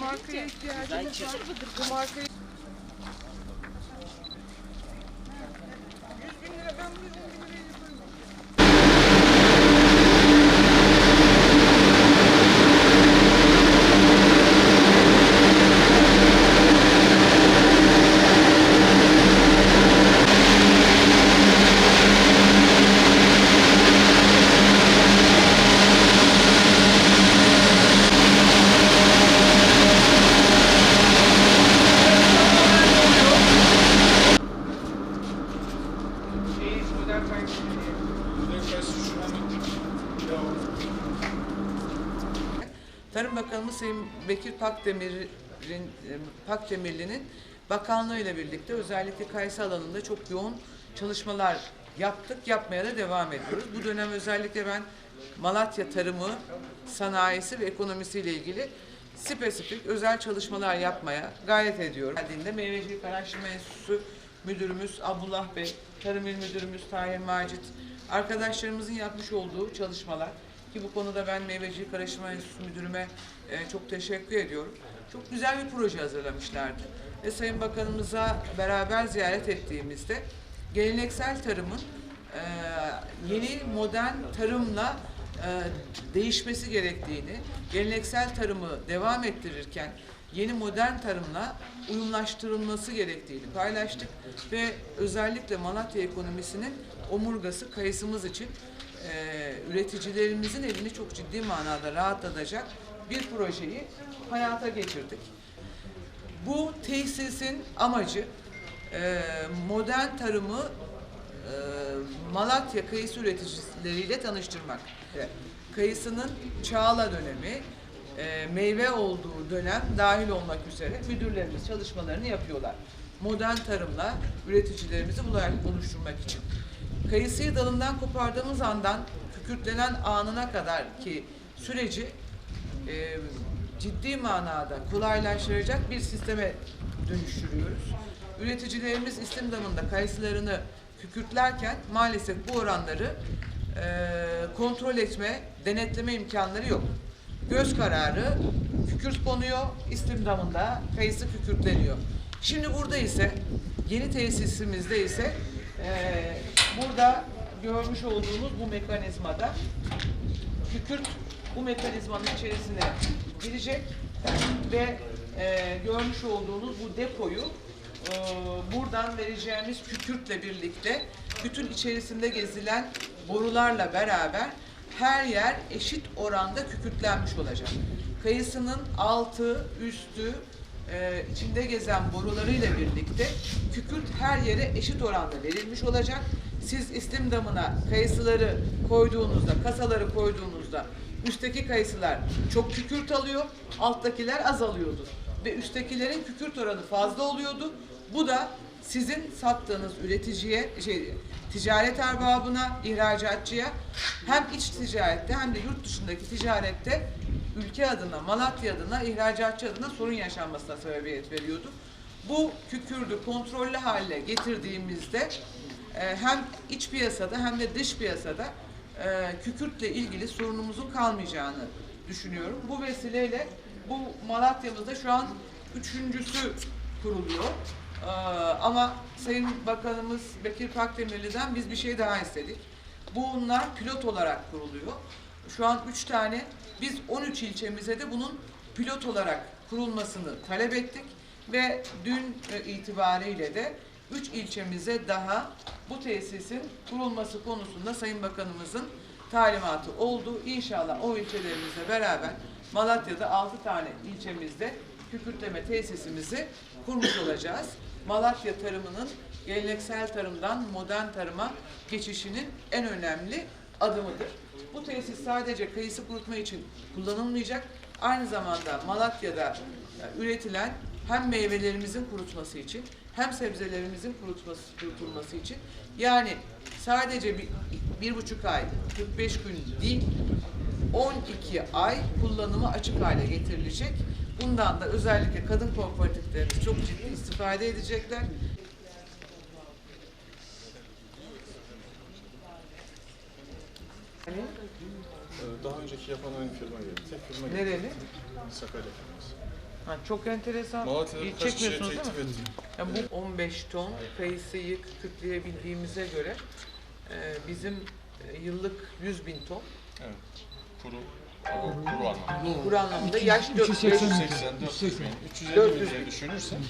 markaya ihtiyacımız var. Bu markayı... 100 bin lira ben buraya 10 bin liraya yaparım. Şey, modern kayıtlı Tarım Bakanımız Sayın Bekir Pakdemir'in e, Pakdemirli'nin bakanlığıyla birlikte özellikle kayısı alanında çok yoğun çalışmalar yaptık, yapmaya da devam ediyoruz. Bu dönem özellikle ben Malatya tarımı, sanayisi ve ekonomisiyle ilgili spesifik özel çalışmalar yapmaya gayret ediyorum. Geldiğinde Meyvecilik Araştırma Enstitüsü Müdürümüz Abdullah Bey, Tarım İl Müdürümüz Tahir Macit, arkadaşlarımızın yapmış olduğu çalışmalar ki bu konuda ben Meyvecilik Araştırma Enstitüsü Müdürüme e, çok teşekkür ediyorum. Çok güzel bir proje hazırlamışlardı. Ve Sayın Bakanımıza beraber ziyaret ettiğimizde geleneksel tarımın e, yeni modern tarımla e, değişmesi gerektiğini, geleneksel tarımı devam ettirirken yeni modern tarımla uyumlaştırılması gerektiğini paylaştık ve özellikle Malatya ekonomisinin omurgası kayısımız için e, üreticilerimizin elini çok ciddi manada rahatlatacak bir projeyi hayata geçirdik. Bu tesisin amacı e, modern tarımı e, Malatya kayısı üreticileriyle tanıştırmak. Kayısının çağla dönemi, e, meyve olduğu dönem dahil olmak üzere müdürlerimiz çalışmalarını yapıyorlar. Modern tarımla üreticilerimizi buluşturmak için. Kayısıyı dalından kopardığımız andan kükürtlenen anına kadar ki süreci e, ciddi manada kolaylaştıracak bir sisteme dönüştürüyoruz. Üreticilerimiz istim damında kayısılarını kükürtlerken maalesef bu oranları e, kontrol etme, denetleme imkanları yok. Göz kararı kükürt konuyor, istim damında kayısı kükürtleniyor. Şimdi burada ise yeni tesisimizde ise e, burada görmüş olduğunuz bu mekanizmada kükürt bu mekanizmanın içerisine girecek ve e, görmüş olduğunuz bu depoyu e, buradan vereceğimiz kükürtle birlikte bütün içerisinde gezilen borularla beraber her yer eşit oranda kükürtlenmiş olacak. Kayısının altı, üstü, e, içinde gezen borularıyla birlikte kükürt her yere eşit oranda verilmiş olacak. Siz istim damına kayısıları koyduğunuzda, kasaları koyduğunuzda üstteki kayısılar çok kükürt alıyor, alttakiler az alıyordu. Ve üsttekilerin kükürt oranı fazla oluyordu. Bu da sizin sattığınız üreticiye, şey, ticaret erbabına, ihracatçıya hem iç ticarette hem de yurt dışındaki ticarette ülke adına, Malatya adına, ihracatçı adına sorun yaşanmasına sebebiyet veriyordu. Bu kükürdü kontrollü hale getirdiğimizde e, hem iç piyasada hem de dış piyasada e, kükürtle ilgili sorunumuzun kalmayacağını düşünüyorum. Bu vesileyle bu Malatya'mızda şu an üçüncüsü kuruluyor. Ee, ama Sayın Bakanımız Bekir Pakdemirli'den biz bir şey daha istedik. Bunlar pilot olarak kuruluyor. Şu an üç tane, biz 13 ilçemize de bunun pilot olarak kurulmasını talep ettik ve dün e, itibariyle de üç ilçemize daha bu tesisin kurulması konusunda Sayın Bakanımızın talimatı oldu. İnşallah o ilçelerimizle beraber Malatya'da 6 tane ilçemizde kükürtleme tesisimizi kurmuş olacağız. Malatya tarımının geleneksel tarımdan modern tarıma geçişinin en önemli adımıdır. Bu tesis sadece kayısı kurutma için kullanılmayacak. Aynı zamanda Malatya'da e, üretilen hem meyvelerimizin kurutması için hem sebzelerimizin kurutması, kurutulması için yani sadece bir, bir buçuk ay 45 gün değil 12 ay kullanımı açık hale getirilecek. Bundan da özellikle kadın kooperatifleri çok ciddi istifade edecekler. Hani? Daha önceki yapan aynı firma geldi. Tek firma geldi. Nereli? Sakarya firması. Ha, çok enteresan. Malatya'da birkaç kişiye çekmiyorsunuz değil teklif mi? ettim. Yani bu 15 ton feyseyi kıtlayabildiğimize göre e, bizim e, yıllık 100 bin ton Evet. Kuru Kur anlamında. Kur anlamında yaş 380 380, 400 bin. 350 diye düşünürsek